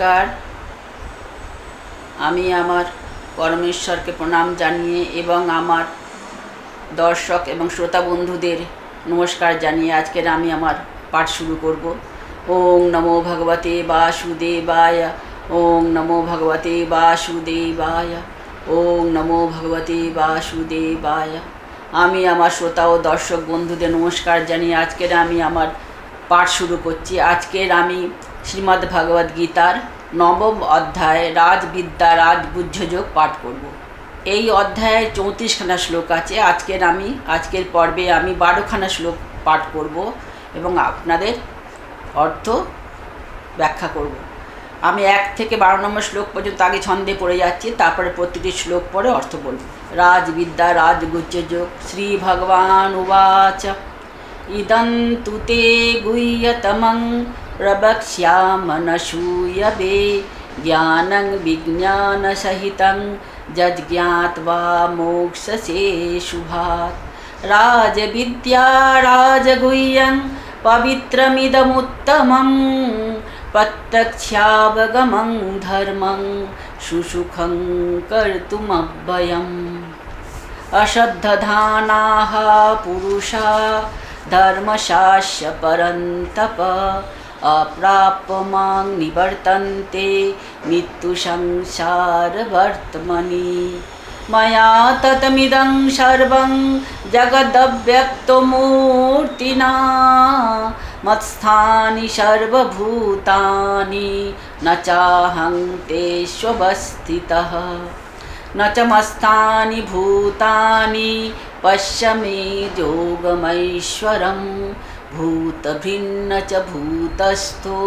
নমস্কার। আমি আমার পরমেশ্বরকে প্রণাম জানিয়ে এবং আমার দর্শক এবং শ্রোতা বন্ধুদের নমস্কার জানিয়ে আজকের আমি আমার পাঠ শুরু করব। ওং নমো ভগবতে বাসুদেবায়, ওং নমো ভগবতে বাসুদেবায়, ওং নমো ভগবতে বাসুদেবায়। আমি আমার শ্রোতা ও দর্শক বন্ধুদের নমস্কার জানিয়ে আজকের আমি আমার পাঠ শুরু করছি। আজকের আমি শ্রীমদ্ ভগবদ গীতার নবম অধ্যায় রাজবিদ্যা রাজগুহ্যযোগ পাঠ করব। এই অধ্যায়ে চৌত্রিশখানা শ্লোক আছে। আজকের আমি, আজকের পর্বে আমি বারোখানা শ্লোক পাঠ করব এবং আপনাদের অর্থ ব্যাখ্যা করব। আমি এক থেকে বারো নম্বর শ্লোক পর্যন্ত আগে ছন্দে পড়ে যাচ্ছি, তারপরে প্রতিটি শ্লোক পরে অর্থ বলব। রাজবিদ্যা রাজগুহ্যযোগ শ্রী ভগবান উবাচ ইদं तु प्रवक्ष्यामनशूयवे ज्ञानं विज्ञानसहितं यज्ञात्वा मोक्षसे शुभात्। राजविद्या राजगुह्यं पवित्रमिदमुत्तमं। प्रत्यक्षावगमं धर्मं सुसुखं कर्तुमव्ययम् अश्रद्धधानाः पुरुषा धर्मशास्य परन्तप अप्राप्यमां निवर्तन्ते मृत्युसंसारवर्त्मनि मया ततमिदं सर्वं जगदव्यक्तमूर्तिना मत्स्थानि सर्वभूतानि न चाहं तेष्वस्थितः न च मस्तानि भूतानि पश्य मे योगमैश्वरं भूतभिन्न च भूतस्थो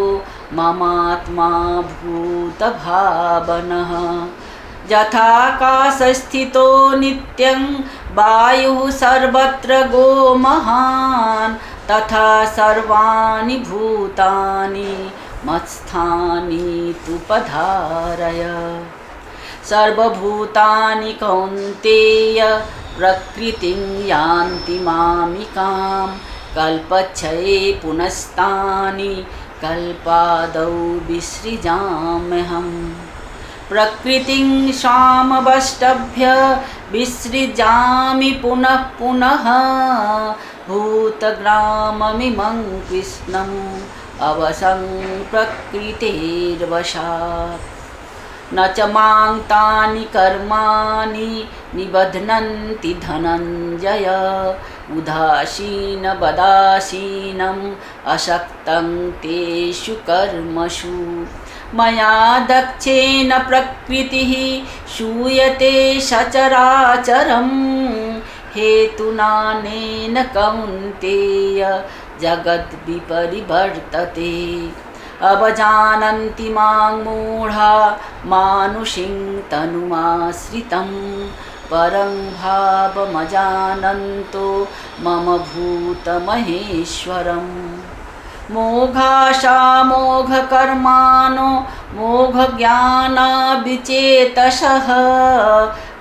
ममात्मा भूतभावनः। यथाकाशस्थितो नित्यं वायुः सर्वत्र गोमहान् तथा सर्वाणि भूतानि मत्स्थानि तु पधारय। सर्वभूतानि कौन्तेय प्रकृतिं यान्ति मामिकां कल्पच्छये पुनस्तानि कल्पादौ विसृजाम्यहम्। प्रकृतिं स्वामवष्टभ्य विसृजामि पुनः पुनः। भूतग्राममिमं कृष्णम् अवसं प्रकृतेर्वशात्। न च मां तानि कर्माणि निबध्नन्ति धनञ्जय उदासीनवदासीनम् अशक्तं तेषु कर्मसु मया दक्षेण प्रकृतिः शूयते सचराचरं। हेतुनानेन कौन्तेय जगद्विपरिवर्तते अवजानन्ति मां मूढा मानुषीं तनुमाश्रितं परं भावमजानन्तो मम भूतमहेश्वरं मोघाशामोघकर्मा नो मोघज्ञानाविचेतशः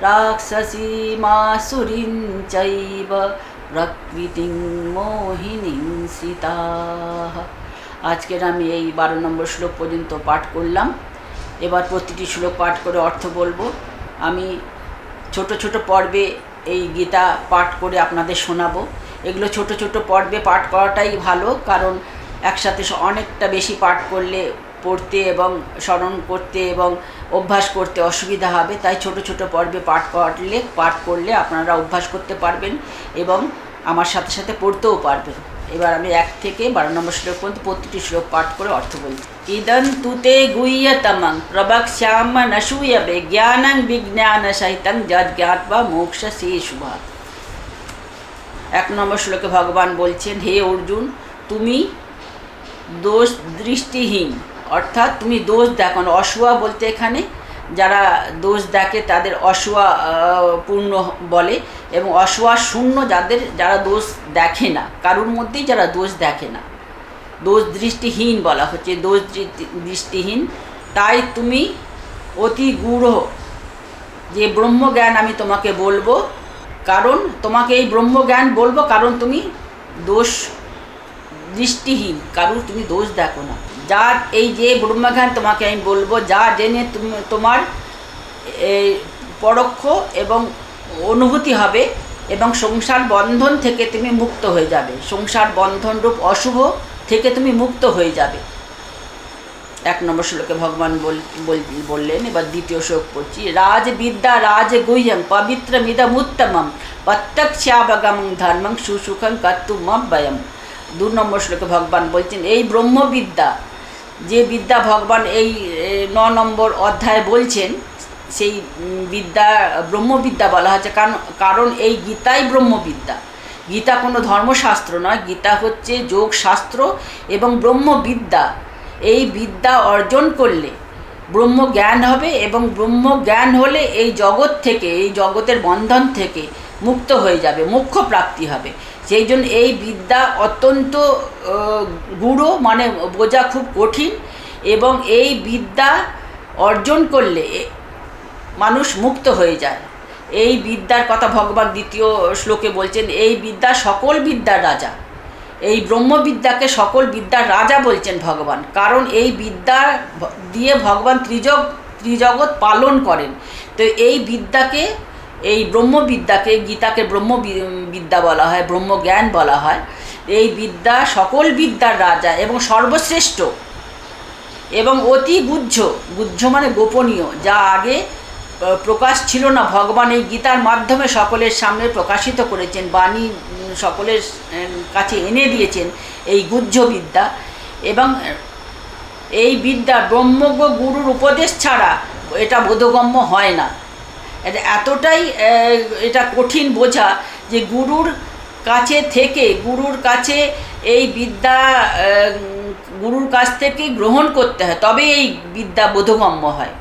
राक्षसीमासुरिञ्चैव प्रकृतिं मोहिनीं सिताः। আজকের আমি এই বারো নম্বর শ্লোক পর্যন্ত পাঠ করলাম। এবার প্রতিটি শ্লোক পাঠ করে অর্থ বলব। আমি ছোট ছোট পর্বে এই গীতা পাঠ করে আপনাদের শোনাবো। এগুলো ছোট ছোট পর্বে পাঠ করাটাই ভালো, কারণ একসাথে অনেকটা বেশি পাঠ করলে পড়তে এবং স্মরণ করতে এবং অভ্যাস করতে অসুবিধা হবে। তাই ছোট ছোট পর্বে পাঠ করলে পাঠ করলে আপনারা অভ্যাস করতে পারবেন এবং আমার সাথে সাথে পড়তেও পারবেন। এবার আমি এক থেকে বারো নম্বর শ্লোক পর্যন্ত প্রতিটি শ্লোক পাঠ করে অর্থ বলছি ইদন তুতে গুহ্যতমং প্রবক্ষ্যাম নশূয়বে জ্ঞানং বিজ্ঞান সহিতং যদ জ্ঞাতবা মোক্ষ সে শুভা। এক নম্বর শ্লোকে ভগবান বলছেন, হে অর্জুন, তুমি দোষ দৃষ্টিহীন, অর্থাৎ তুমি দোষ দেখো না। অসুয়া বলতে এখানে যারা দোষ দেখে তাদের অসুয়া পূর্ণ বলে এবং অসুয়া শূন্য যাদের, যারা দোষ দেখে না, কারুর মধ্যেই যারা দোষ দেখে না। দোষ দৃষ্টিহীন বলা হচ্ছে, দোষ দৃষ্টিহীন। তাই তুমি অতি গূঢ় যে ব্রহ্মজ্ঞান আমি তোমাকে বলব, কারণ তোমাকে এই ব্রহ্মজ্ঞান বলব কারণ তুমি দোষ দৃষ্টিহীন, কারুর তুমি দোষ দেখো না। যা এই যে ব্রহ্মজ্ঞান তোমাকে আমি বলব, যা জেনে তুমি, তোমার পরোক্ষ এবং অনুভূতি হবে এবং সংসার বন্ধন থেকে তুমি মুক্ত হয়ে যাবে। সংসার বন্ধন রূপ অশুভ থেকে তুমি মুক্ত হয়ে যাবে। এক নম্বর শ্লোকে ভগবান বল- বল- বললেন, এবার দ্বিতীয় শ্লোক পড়ছি রাজ বিদ্যা রাজ রাজবিদ্যা পবিত্র পবিত্রমিদম উত্তমম, প্রত্যক্ষাবগম ধর্মং সুসুখং কর্তুমব্যয়ম দু নম্বর শ্লোকে ভগবান বলছেন, এই ব্রহ্মবিদ্যা যে বিদ্যা ভগবান এই ন নম্বর অধ্যায়ে বলছেন, সেই বিদ্যা, ব্রহ্মবিদ্যা বলা হচ্ছে কারণ কারণ এই গীতাই ব্রহ্মবিদ্যা। গীতা কোনো ধর্মশাস্ত্র নয়, গীতা হচ্ছে যোগশাস্ত্র এবং ব্রহ্মবিদ্যা। এই বিদ্যা অর্জন করলে ব্রহ্ম জ্ঞান হবে এবং ব্রহ্ম জ্ঞান হলে এই জগৎ থেকে, এই জগতের বন্ধন থেকে মুক্ত হয়ে যাবে, মোক্ষ প্রাপ্তি হবে। সেই জন্য এই বিদ্যা অত্যন্ত গূঢ় মানে বোঝা খুব কঠিন এবং এই বিদ্যা অর্জন করলে মানুষ মুক্ত হয়ে যায়। এই বিদ্যার কথা ভগবান দ্বিতীয় শ্লোকে বলছেন, এই বিদ্যা সকল বিদ্যার রাজা। এই ব্রহ্মবিদ্যাকে সকল বিদ্যার রাজা বলছেন ভগবান। কারণ এই বিদ্যা দিয়ে ভগবান ত্রিজগ, ত্রিজগৎ পালন করেন। তো এই বিদ্যাকে এই ব্রহ্মবিদ্যাকে গীতাকে ব্রহ্ম বিদ্যা বলা হয়, ব্রহ্মজ্ঞান বলা হয়। এই বিদ্যা সকল বিদ্যার রাজা এবং সর্বশ্রেষ্ঠ এবং অতি গুহ্য। গুহ্য মানে গোপনীয়, যা আগে প্রকাশ ছিল না। ভগবান এই গীতার মাধ্যমে সকলের সামনে প্রকাশিত করেছেন, বাণী সকলের কাছে এনে দিয়েছেন এই গুহ্য বিদ্যা। এবং এই বিদ্যা ব্রহ্মজ্ঞ গুরুর উপদেশ ছাড়া এটা বোধগম্য হয় না। এটা এতটাই এটা কঠিন বোঝা যে গুরুর কাছে থেকে, গুরুর কাছে এই বিদ্যা গুরুর কাছ থেকে গ্রহণ করতে হয় তবে এই বিদ্যা বোধগম্য হয়।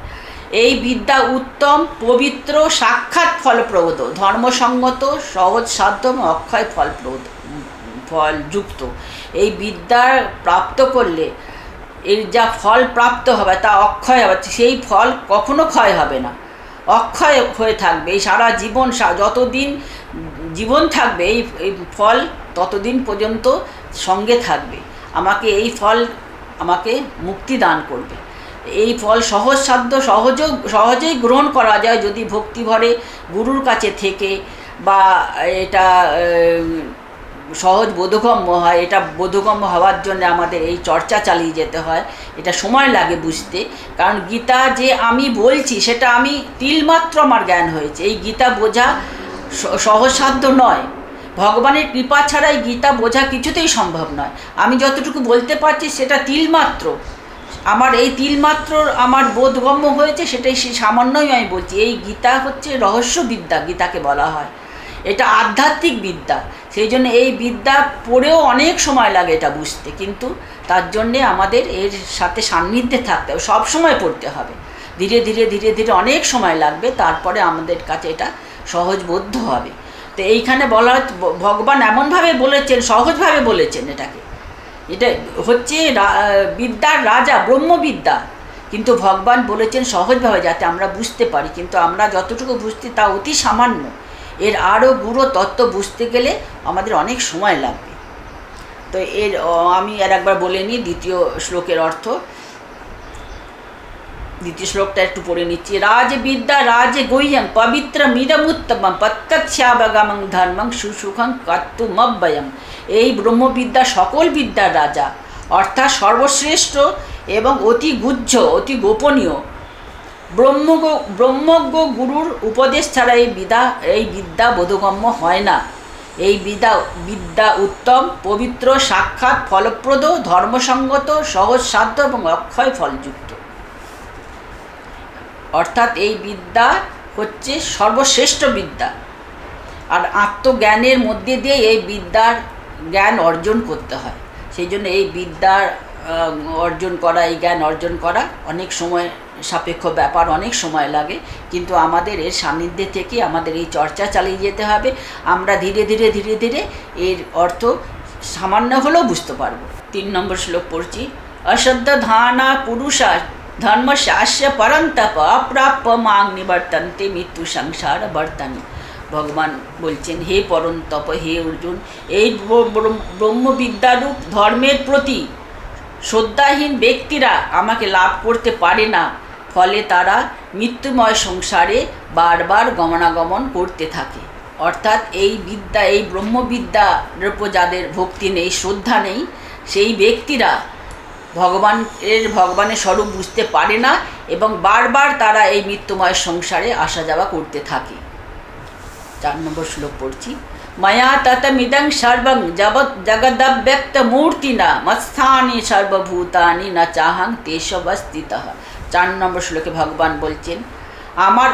এই বিদ্যা উত্তম, পবিত্র, সাক্ষাৎ ফলপ্রদ, ধর্মসঙ্গত, সহজ সাধ্য অক্ষয় ফলপ্রদ ফলযুক্ত এই বিদ্যা প্রাপ্ত করলে, এর যা ফল প্রাপ্ত হবে তা অক্ষয় হবে, সেই ফল কখনো ক্ষয় হবে না। অক্ষয় হয়ে থাকবে, এই সারা জীবন যতদিন জীবন থাকবে, এই ফল ততদিন পর্যন্ত সঙ্গে থাকবে। আমাকে এই ফল আমাকে মুক্তি দান করবে। এই ফল সহজসাধ্য সহজ সহজেই গ্রহণ করা যায় যদি ভক্তি ভরে গুরুর কাছে থেকে বা এটা সহজ বোধগম্য হয়, এটা বোধগম্য হওয়ার জন্য আমাদের এই চর্চা চালিয়ে যেতে হয়। এটা সময় লাগে বুঝতে। কারণ গীতা যে আমি বলছি, সেটা আমি তিলমাত্র আমার জ্ঞান হয়েছে। এই গীতা বোঝা সহজসাধ্য নয়। ভগবানের কৃপা ছাড়া এই গীতা বোঝা কিছুতেই সম্ভব নয়। আমি যতটুকু বলতে পারছি, সেটা তিলমাত্র। আমার এই তিলমাত্র আমার বোধগম্য হয়েছে, সেটাই সে সামান্যই আমি বলছি। এই গীতা হচ্ছে রহস্য বিদ্যা গীতাকে বলা হয়। এটা আধ্যাত্মিক বিদ্যা। সেই জন্য এই বিদ্যা পড়েও অনেক সময় লাগে এটা বুঝতে। কিন্তু তার জন্যে আমাদের এর সাথে সান্নিধ্যে থাকতে হবে, সব সময় পড়তে হবে। ধীরে ধীরে ধীরে ধীরে অনেক সময় লাগবে, তারপরে আমাদের কাছে এটা সহজবোধ্য হবে। তো এইখানে বলা ভগবান এমনভাবে বলেছেন, সহজভাবে বলেছেন এটাকে। এটা হচ্ছে বিদ্যার রাজা, ব্রহ্মবিদ্যা। কিন্তু ভগবান বলেছেন সহজভাবে যাতে আমরা বুঝতে পারি। কিন্তু আমরা যতটুকু বুঝতে তা অতি সামান্য। এর আরও গুঁড়ো তত্ত্ব বুঝতে গেলে আমাদের অনেক সময় লাগবে। তো এর আমি আর একবার বলে নিই দ্বিতীয় শ্লোকের অর্থ। দ্বিতীয় শ্লোকটা একটু পড়ে নিচ্ছি। রাজবিদ্যা রাজ গুহ্যং পবিত্র মিদমুত্তমম প্রত্যক্ষাবগমং ধর্মং সুসুখং কর্তুমব্যয়ম এই ব্রহ্মবিদ্যা সকল বিদ্যার রাজা, অর্থাৎ সর্বশ্রেষ্ঠ এবং অতি গুহ্য, অতি গোপনীয়। ব্রহ্মজ্ঞ ব্রহ্মজ্ঞ গুরুর উপদেশ ছাড়া এই বিদ্যা এই বিদ্যা বোধগম্য হয় না। এই বিদ্যা বিদ্যা উত্তম, পবিত্র, সাক্ষাৎ, ফলপ্রদ, ধর্মসঙ্গত সহজ সাধ্য এবং অক্ষয় ফলযুক্ত। অর্থাৎ এই বিদ্যা হচ্ছে সর্বশ্রেষ্ঠ বিদ্যা। আর আত্মজ্ঞানের মধ্যে দিয়ে এই বিদ্যার জ্ঞান অর্জন করতে হয়। সেই জন্য এই বিদ্যার অর্জন করা, এই জ্ঞান অর্জন করা অনেক সময় সাপেক্ষ ব্যাপার অনেক সময় লাগে, কিন্তু আমাদের এর সান্নিধ্যে থেকে আমাদের এই চর্চা চালিয়ে যেতে হবে। আমরা ধীরে ধীরে ধীরে ধীরে এর অর্থ সামান্য হলেও বুঝতে পারব। তিন নম্বর শ্লোক পড়ছি অশ্রদ্ধ ধানা পুরুষা ধর্মশাস্য পরন্তপ অপ্রাপ্য মাং নিবর্তন্তে মৃত্যু সংসার বর্তানি। ভগবান বলছেন, হে পরন্তপ, হে অর্জুন, এই ব্র- ব্র- ব্রহ্মবিদ্যারূপ ধর্মের প্রতি শ্রদ্ধাহীন ব্যক্তিরা আমাকে লাভ করতে পারে না। ফলে তারা মৃত্যুময় সংসারে বারবার গমনাগমন করতে থাকে। অর্থাৎ এই বিদ্যা, এই ব্রহ্মবিদ্যার উপর যাদের ভক্তি নেই, শ্রদ্ধা নেই, সেই ব্যক্তিরা ভগবানের ভগবানের স্বরূপ বুঝতে পারে না এবং বারবার তারা এই মৃত্যুময় সংসারে আসা যাওয়া করতে থাকে। চার নম্বর শ্লোক পড়ছি। ময়া ততমিদং সর্বং জগৎ জগদব্যক্ত মূর্তিনা মৎস্থানি সর্বভূতানি না চাহাং তেষবস্থিত। চার নম্বর শ্লোকে ভগবান বলছেন, আমার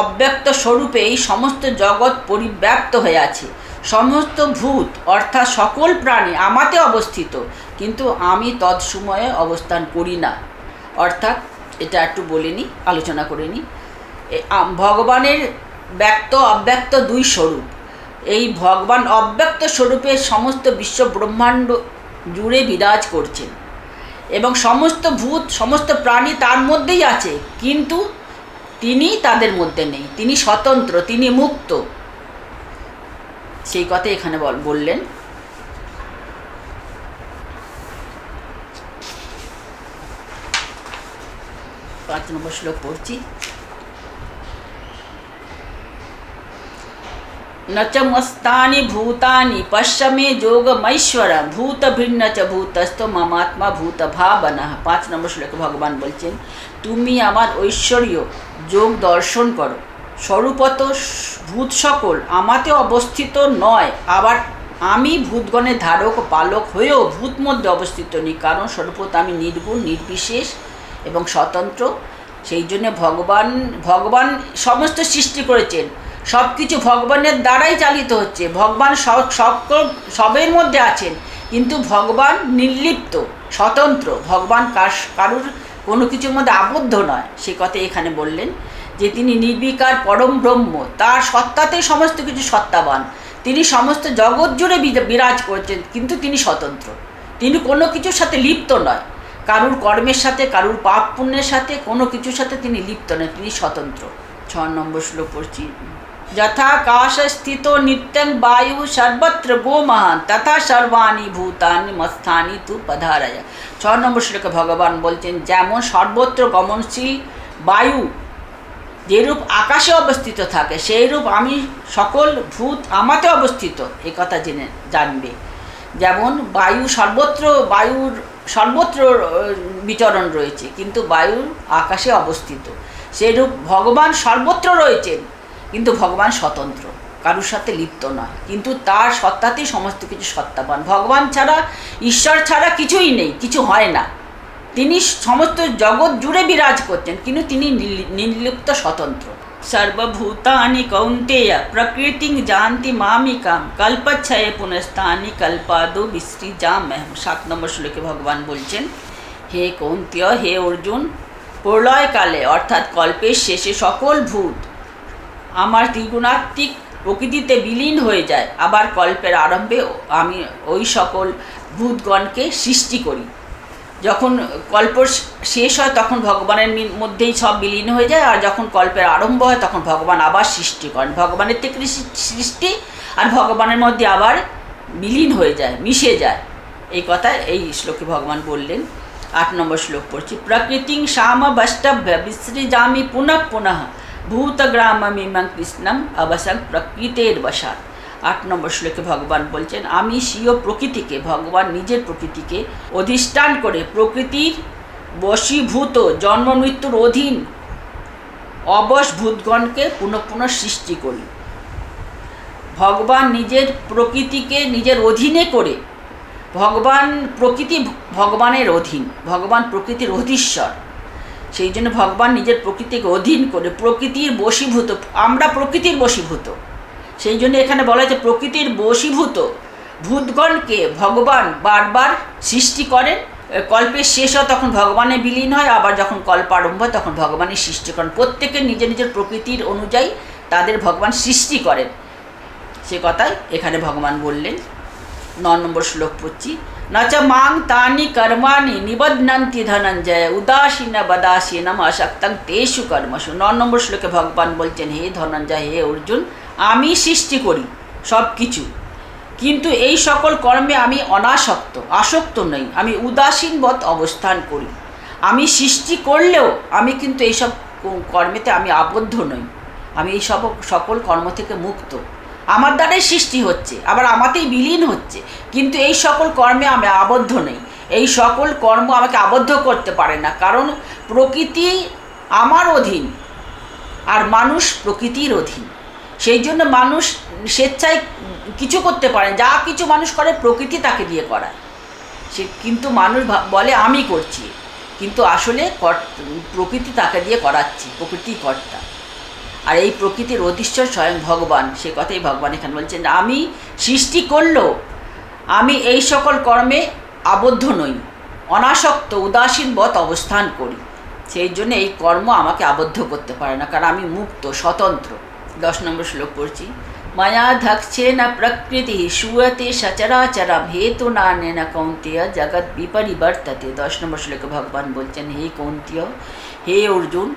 অব্যক্ত স্বরূপে এই সমস্ত জগৎ পরিব্যাপ্ত হয়ে আছে। সমস্ত ভূত, অর্থাৎ সকল প্রাণী আমাতে অবস্থিত, কিন্তু আমি তৎসময়ে অবস্থান করি না। অর্থাৎ এটা একটু বলে নিই আলোচনা করে ভগবানের ব্যক্ত, অব্যক্ত দুই স্বরূপ। এই ভগবান অব্যক্ত স্বরূপে সমস্ত বিশ্ব ব্রহ্মাণ্ড জুড়ে বিরাজ করছেন। এবং সমস্ত ভূত, সমস্ত প্রাণী তার মধ্যেই আছে। কিন্তু তিনি তাদের মধ্যে নেই। তিনি স্বতন্ত্র, তিনি মুক্ত। সেই কথা এখানে বল- বললেন। পাঁচ নম্বর শ্লোক পড়ছি। न च मस्तानि भूतानि पश्य मे যোগমৈশ্বর ভূত ভিন্ন চ ভূতস্থ মমাত্মা ভূত ভাবনা পাঁচ নম্বর শ্লোকে ভগবান বলছেন তুমি আমার ঐশ্বর্য যোগ দর্শন করো স্বরূপত ভূত সকল আমাতে অবস্থিত নয় আবার আমি ভূতগণের ধারক ও পালক হয়েও ভূত মধ্যে অবস্থিত নেই কারণ স্বরূপত আমি নির্গুণ নির্বিশেষ এবং স্বতন্ত্র সেই জন্য ভগবান ভগবান সমস্ত সৃষ্টি করেছেন সব কিছু ভগবানের দ্বারাই চালিত হচ্ছে। ভগবান সকল সবের মধ্যে আছেন, কিন্তু ভগবান নির্লিপ্ত, স্বতন্ত্র। ভগবান কার- কারুর কোনো কিছুর মধ্যে আবদ্ধ নয়। সে কথা এখানে বললেন যে তিনি নির্বিকার পরম ব্রহ্ম, তার সত্তাতেই সমস্ত কিছু সত্তাবান। তিনি সমস্ত জগৎ জুড়ে বিরা- বিরাজ করছেন, কিন্তু তিনি স্বতন্ত্র। তিনি কোনো কিছুর সাথে লিপ্ত নয়। কারুর কর্মের সাথে, কারুর পাপ পুণ্যের সাথে কোনো কিছুর সাথে তিনি লিপ্ত নয়, তিনি স্বতন্ত্র। ছ নম্বর শ্লোক পড়ছি। স্থিত নিত্যং বায়ু সর্বত্র গোমহান তথা সর্বাণি ভূতানি মস্থানি তু পধারয়। ছ নম্বর শ্লোকে ভগবান বলছেন, যেমন সর্বত্র গমনশীল বায়ু যেরূপ আকাশে অবস্থিত থাকে সেই রূপ আমি সকল ভূত আমাতে অবস্থিত, এ কথা জেনে জানবে। যেমন বায়ু সর্বত্র, বায়ুর সর্বত্র বিচরণ রয়েছে, কিন্তু বায়ু আকাশে অবস্থিত। সেরূপ ভগবান সর্বত্র রয়েছেন কিন্তু ভগবান স্বতন্ত্র, কারুর সাথে লিপ্ত নয়। কিন্তু তার সত্তাতেই সমস্ত কিছু সত্তাবান। ভগবান ছাড়া, ঈশ্বর ছাড়া কিছুই নেই, কিছু হয় না। তিনি সমস্ত জগৎ জুড়ে বিরাজ করছেন, কিন্তু তিনি নির্লি- নির্লিপ্ত স্বতন্ত্র। সর্বভূতানি কৌন্তেয়া, প্রকৃতি জানতি মামিকাম, কল্পচ্ছয়ে পুনস্তানি কল্পাদো বিশ্রীজাম্যহম। সাত নম্বর শ্লোকে ভগবান বলছেন, হে কৌন্তীয়, হে অর্জুন, প্রলয়কালে, অর্থাৎ কল্পের শেষে সকল ভূত আমার ত্রিগুণাত্মিক প্রকৃতিতে বিলীন হয়ে যায়। আবার কল্পের আরম্ভে আমি ওই সকল ভূতগণকে সৃষ্টি করি। যখন কল্প শেষ হয়, তখন ভগবানের মধ্যেই সব বিলীন হয়ে যায়, আর যখন কল্পের আরম্ভ হয়, তখন ভগবান আবার সৃষ্টি করেন। ভগবানের থেকে সৃষ্টি আর ভগবানের মধ্যে আবার বিলীন হয়ে যায়, মিশে যায়। এই কথা এই শ্লোকে ভগবান বললেন। আট নম্বর শ্লোক পড়ছি। প্রকৃতিং শ্যাম বষ্টভ্য বিশ্রীজামি পুনঃ পুনঃ। ভূতগ্রামমিমং কৃষ্ণম অবসং প্রকৃতের বসাত আট নম্বর শ্লোকে ভগবান বলছেন আমি স্বীয় প্রকৃতিকে, ভগবান নিজের প্রকৃতিকে অধিষ্ঠান করে প্রকৃতির বশীভূত জন্ম মৃত্যুর অধীন অবশ ভূতগণকে পুনঃ পুনঃ সৃষ্টি করি। ভগবান নিজের প্রকৃতিকে নিজের অধীনে করে ভগবান প্রকৃতি ভগবানের অধীন, ভগবান প্রকৃতির অধীশ্বর। সেই জন্য ভগবান নিজের প্রকৃতিকে অধীন করে প্রকৃতির বশীভূত, আমরা প্রকৃতির বশীভূত। সেই জন্য এখানে বলা হয়েছে, প্রকৃতির বশীভূত ভূতগণকে ভগবান বারবার সৃষ্টি করেন কল্পের শেষ হয় তখন ভগবানে বিলীন হয়, আবার যখন কল্প আরম্ভ হয়, তখন ভগবানের সৃষ্টি করেন। প্রত্যেকের নিজের নিজের প্রকৃতির অনুযায়ী তাদের ভগবান সৃষ্টি করেন। সে কথাই এখানে ভগবান বললেন। ন নম্বর শ্লোক পড়ছি। নচ মাং তানি কর্মাণি নিবধ্নন্তি ধনঞ্জয় উদাসীন বদাসীনম অশক্তং তেষু কর্মসু ন নম্বর শ্লোকে ভগবান বলছেন হে ধনঞ্জয়, হে অর্জুন, আমি সৃষ্টি করি সব কিছু কিন্তু এই সকল কর্মে আমি অনাসক্ত, আসক্ত নই। আমি উদাসীনবৎ অবস্থান করি। আমি সৃষ্টি করলেও আমি কিন্তু এইসব কর্মেতে আমি আবদ্ধ নই। আমি এই সব, সকল কর্ম থেকে মুক্ত। আমার দ্বারাই সৃষ্টি হচ্ছে, আবার আমাতেই বিলীন হচ্ছে। কিন্তু এই সকল কর্মে আমি আবদ্ধ নেই। এই সকল কর্ম আমাকে আবদ্ধ করতে পারে না, কারণ প্রকৃতি আমার অধীন আর মানুষ প্রকৃতির অধীন। সেই জন্য মানুষ স্বেচ্ছায় কিছু করতে পারে যা কিছু মানুষ করে প্রকৃতি তাকে দিয়ে করায়। সে কিন্তু মানুষ বলে, আমি করছি। কিন্তু আসলে প্রকৃতি তাকে দিয়ে করাচ্ছি প্রকৃতি কর্তা। আর এই প্রকৃতির অধীশ্বর স্বয়ং ভগবান। সে কথাই ভগবান এখানে বলছেন, আমি সৃষ্টি করলেও আমি এই সকল কর্মে আবদ্ধ নই। অনাসক্ত, উদাসীন বত অবস্থান করি। সেই জন্য এই কর্ম আমাকে আবদ্ধ করতে পারে না, কারণ আমি মুক্ত, স্বতন্ত্র। দশ নম্বর শ্লোক পড়ছি। মায়া ধক্ষে না প্রকৃতি সুয়তে সচরাচরম হেতু না কৌন্তীয় জগৎ বিপরিবর্ততে দশ নম্বর শ্লোকে ভগবান বলছেন হে কৌন্তীয় হে অর্জুন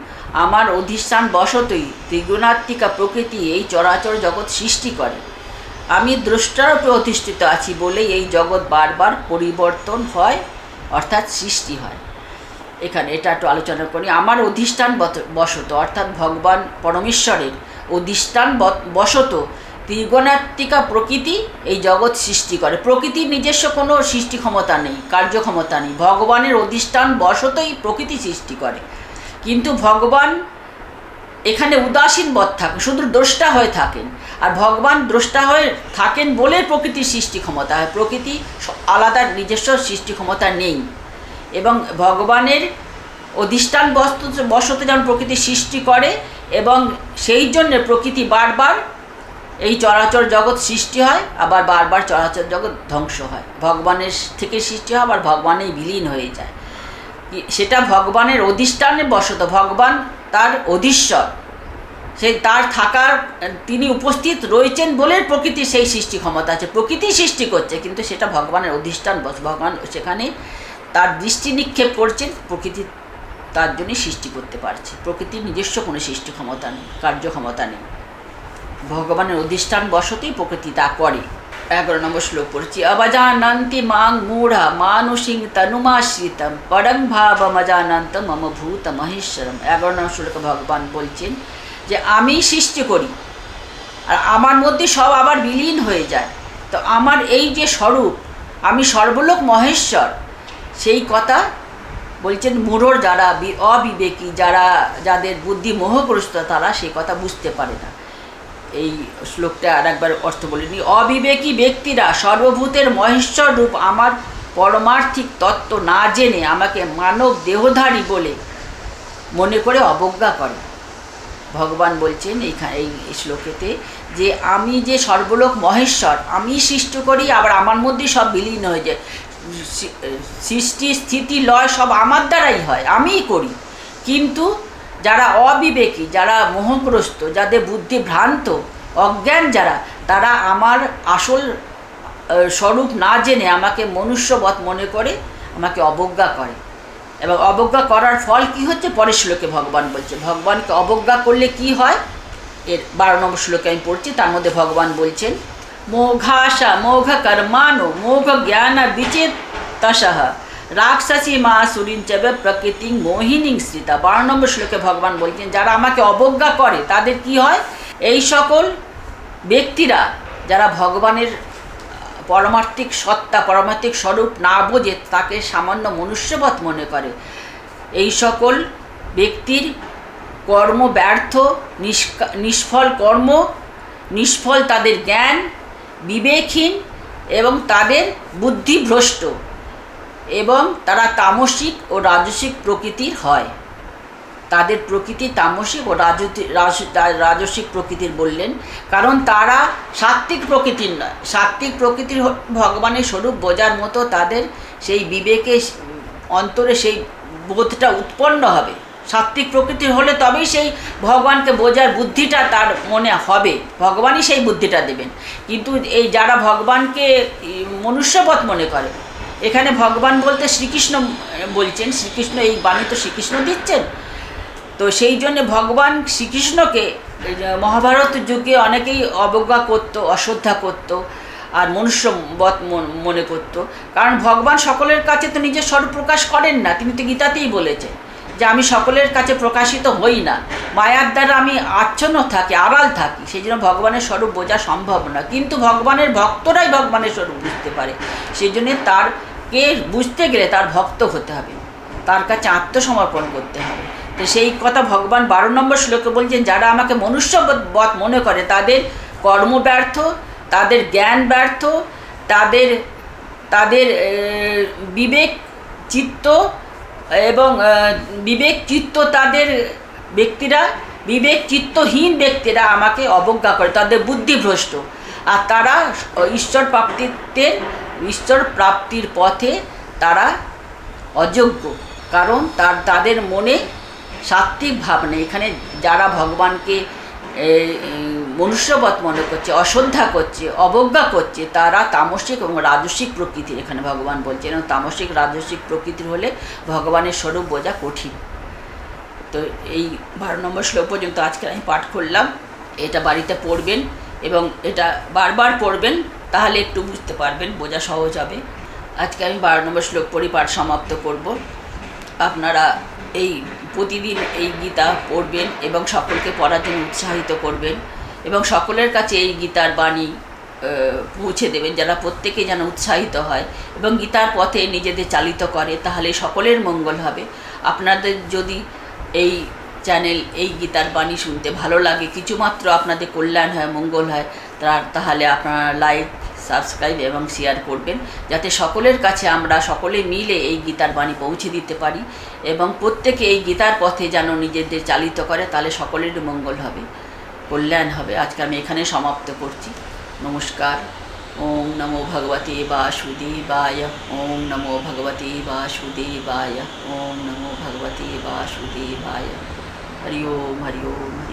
আমার অধিষ্ঠান বশতই ত্রিগুণাত্মিকা প্রকৃতি এই চরাচর জগৎ সৃষ্টি করে। আমি দ্রষ্টার উপরে অধিষ্ঠিত আছি বলেই এই জগৎ বারবার পরিবর্তন হয়, অর্থাৎ সৃষ্টি হয়। এখানে এটা একটু আলোচনা করি। আমার অধিষ্ঠান বশত অর্থাৎ ভগবান পরমেশ্বরের অধিষ্ঠান বশত ত্রিগুণাত্মিকা প্রকৃতি এই জগৎ সৃষ্টি করে। প্রকৃতির নিজস্ব কোনো সৃষ্টি ক্ষমতা নেই, কার্যক্ষমতা নেই। ভগবানের অধিষ্ঠান বশতই প্রকৃতি সৃষ্টি করে। কিন্তু ভগবান এখানে উদাসীন বধ থাকে, শুধু দ্রষ্টা হয়ে থাকেন। আর ভগবান দ্রষ্টা হয়ে থাকেন বলে প্রকৃতির সৃষ্টি ক্ষমতা হয়। প্রকৃতি আলাদা নিজস্ব সৃষ্টি ক্ষমতা নেই। এবং ভগবানের অধিষ্ঠান বস্তু বশত যেমন প্রকৃতি সৃষ্টি করে, এবং সেই জন্য প্রকৃতি বারবার এই চরাচর জগৎ সৃষ্টি হয়, আবার বারবার চরাচর জগৎ ধ্বংস হয়। ভগবানের থেকে সৃষ্টি হয়, আবার ভগবানেই বিলীন হয়ে যায়। সেটা ভগবানের অধিষ্ঠানে বসত, ভগবান তার অধীশ্বর। সেই তার থাকার, তিনি উপস্থিত রয়েছেন বলে প্রকৃতির সেই সৃষ্টি ক্ষমতা আছে। প্রকৃতি সৃষ্টি করছে, কিন্তু সেটা ভগবানের অধিষ্ঠান বস, ভগবান সেখানে তার দৃষ্টি নিক্ষেপ করছেন, প্রকৃতি তার জন্যই সৃষ্টি করতে পারছে। প্রকৃতির নিজস্ব কোনো সৃষ্টি ক্ষমতা নেই কার্যক্ষমতা নেই। ভগবানের অধিষ্ঠান বশতেই প্রকৃতি তা করে। এগারো নম্বর শ্লোক পড়ছি, অবজানন্তি মাং মূঢ়া, মানুষিং তনুমাশ্রিতম পরং ভাবমজানন্ত মম ভূত মহেশ্বরম। এগারো নম্বর শ্লোকে ভগবান বলছেন যে, আমি সৃষ্টি করি, আর আমার মধ্যে সব আবার বিলীন হয়ে যায়। তো আমার এই যে স্বরূপ, আমি সর্বলোক মহেশ্বর, সেই কথা বলছেন মূঢ়র যারা অবিবেকী, যারা, যাদের বুদ্ধি মোহগ্রস্ত তারা সেই কথা বুঝতে পারে না। এই শ্লোকটা আর একবার অর্থ বলিনি অবিবেকী ব্যক্তিরা সর্বভূতের মহেশ্বর রূপ আমার পরমার্থিক তত্ত্ব না জেনে আমাকে মানব দেহধারী বলে মনে করে অবজ্ঞা করে। ভগবান বলছেন এইখানে এই শ্লোকেতে যে আমি যে সর্বলোক মহেশ্বর, আমি সৃষ্টি করি, আবার আমার মধ্যে সব বিলীন হয়ে যায়। সৃষ্টি, স্থিতি, লয় সব আমার দ্বারাই হয়, আমিই করি। কিন্তু যারা অবিবেকী, যারা মোহগ্রস্ত, যাদের বুদ্ধি ভ্রান্ত, অজ্ঞান যারা, তারা আমার আসল স্বরূপ না জেনে আমাকে মনুষ্যবৎ মনে করে, আমাকে অবজ্ঞা করে। এবং অবজ্ঞা করার ফল কি হচ্ছে? পরের শ্লোকে ভগবান বলছে। ভগবানকে অবজ্ঞা করলে কি হয়? এর বারো নম্বর শ্লোকে আমি পড়ছি, তার মধ্যে ভগবান বলছেন, মোঘাশা মোঘ কর্মানো মোঘ জ্ঞান বিচেতসহ রাক্ষসী মা সুরিঞ্চবে প্রকৃতি মোহিনী শ্রিতা বারো নম্বর শ্লোকে ভগবান বলছেন, যারা আমাকে অবজ্ঞা করে, তাদের কি হয়? এই সকল ব্যক্তিরা যারা ভগবানের পরমার্থিক সত্তা, পরমার্থিক স্বরূপ না বোঝে, তাকে সামান্য মনুষ্যবৎ মনে করে। এই সকল ব্যক্তির কর্ম ব্যর্থ নিষ্ফল কর্ম, নিষ্ফল তাদের জ্ঞান, বিবেকহীন এবং তাদের বুদ্ধিভ্রষ্ট। এবং তারা তামসিক ও রাজসিক প্রকৃতির হয়। তাদের প্রকৃতি তামসিক ও রাজসিক প্রকৃতির বললেন। কারণ তারা সাত্ত্বিক প্রকৃতির নয়। সাত্ত্বিক প্রকৃতির ভগবানের স্বরূপ বোঝার মতো তাদের সেই বিবেকে অন্তরে সেই বোধটা উৎপন্ন হবে। সাত্ত্বিক প্রকৃতির হলে তবেই সেই ভগবানকে বোঝার বুদ্ধিটা তার মনে হবে। ভগবানই সেই বুদ্ধিটা দেবেন। কিন্তু এই যারা ভগবানকে মনুষ্যপথ মনে করে এখানে ভগবান বলতে শ্রীকৃষ্ণ বলছেন, শ্রীকৃষ্ণ এই বাণী তো শ্রীকৃষ্ণ দিচ্ছেন। তো সেই জন্য ভগবান শ্রীকৃষ্ণকে মহাভারত যুগে অনেকেই অবজ্ঞা করত, অশ্রদ্ধা করত, আর মনুষ্যবৎ মন- মনে করত। কারণ ভগবান সকলের কাছে তো নিজের স্বরূপ প্রকাশ করেন না, তিনি তো গীতাতেই বলেছেন যে আমি সকলের কাছে প্রকাশিত হই না। মায়ার দ্বারা আমি আচ্ছন্ন থাকি, আড়াল থাকি, সেই জন্য ভগবানের স্বরূপ বোঝা সম্ভব না। কিন্তু ভগবানের ভক্তরাই ভগবানের স্বরূপ বুঝতে পারে। সেই জন্যে তার কে বুঝতে গেলে তার ভক্ত হতে হবে। তার কাছে আত্মসমর্পণ করতে হবে। তো সেই কথা ভগবান বারো নম্বর শ্লোকে বলছেন, যারা আমাকে মনুষ্য বধ মনে করে, তাদের কর্ম ব্যর্থ, তাদের জ্ঞান ব্যর্থ, তাদের তাদের বিবেক চিত্ত এবং বিবেক চিত্ত তাদের ব্যক্তিরা, বিবেক চিত্তহীন ব্যক্তিরা আমাকে অবজ্ঞা করে, তাদের বুদ্ধিভ্রষ্ট। আর তারা ঈশ্বর প্রাপ্তিত্বের ঈশ্বর প্রাপ্তির পথে তারা অযোগ্য, কারণ তার, তাদের মনে সাত্ত্বিক নেই এখানে যারা ভগবানকে মনুষ্যবৎ মনে করছে, অশ্রদ্ধা করছে, অবজ্ঞা করছে, তারা তামসিক এবং রাজস্বিক প্রকৃতির এখানে ভগবান বলছেন এবং তামসিক রাজস্বিক প্রকৃতির হলে ভগবানের স্বরূপ বোঝা কঠিন। তো এই বারো নম্বর শ্লোক পর্যন্ত আজকে আমি পাঠ করলাম। এটা বাড়িতে পড়বেন এবং এটা বারবার পড়বেন। তাহলে একটু বুঝতে পারবেন, বোঝা সহজ হবে। আজকে আমি বারো নম্বর শ্লোক পড়ি সমাপ্ত করব। আপনারা এই প্রতিদিন এই গীতা পড়বেন এবং সকলকে পড়ার জন্য উৎসাহিত করবেন এবং সকলের কাছে এই গীতার বাণী পৌঁছে দেবেন, যারা প্রত্যেকে যেন উৎসাহিত হয় এবং গীতার পথে নিজেদের চালিত করে, তাহলে সকলের মঙ্গল হবে। আপনাদের যদি এই চ্যানেল, এই গীতার বাণী শুনতে ভালো লাগে, কিছুমাত্র আপনাদের কল্যাণ হয়, মঙ্গল হয়, তার, তাহলে আপনারা লাইক সাবস্ক্রাইব এবং শেয়ার করবেন। যাতে সকলের কাছে আমরা সকলে মিলে এই গীতার বাণী পৌঁছে দিতে পারি এবং প্রত্যেকে এই গীতার পথে যেন নিজেদের চালিত করে, তাহলে সকলের মঙ্গল হবে, কল্যাণ হবে। আজকে আমি এখানে সমাপ্ত করছি। নমস্কার। ওম নমো ভগবতে বাসুদেবায়। ওম নমো ভগবতে বাসুদেবায়। ওম নমো ভগবতে বাসুদেবায়। হরি ওম হরি ওম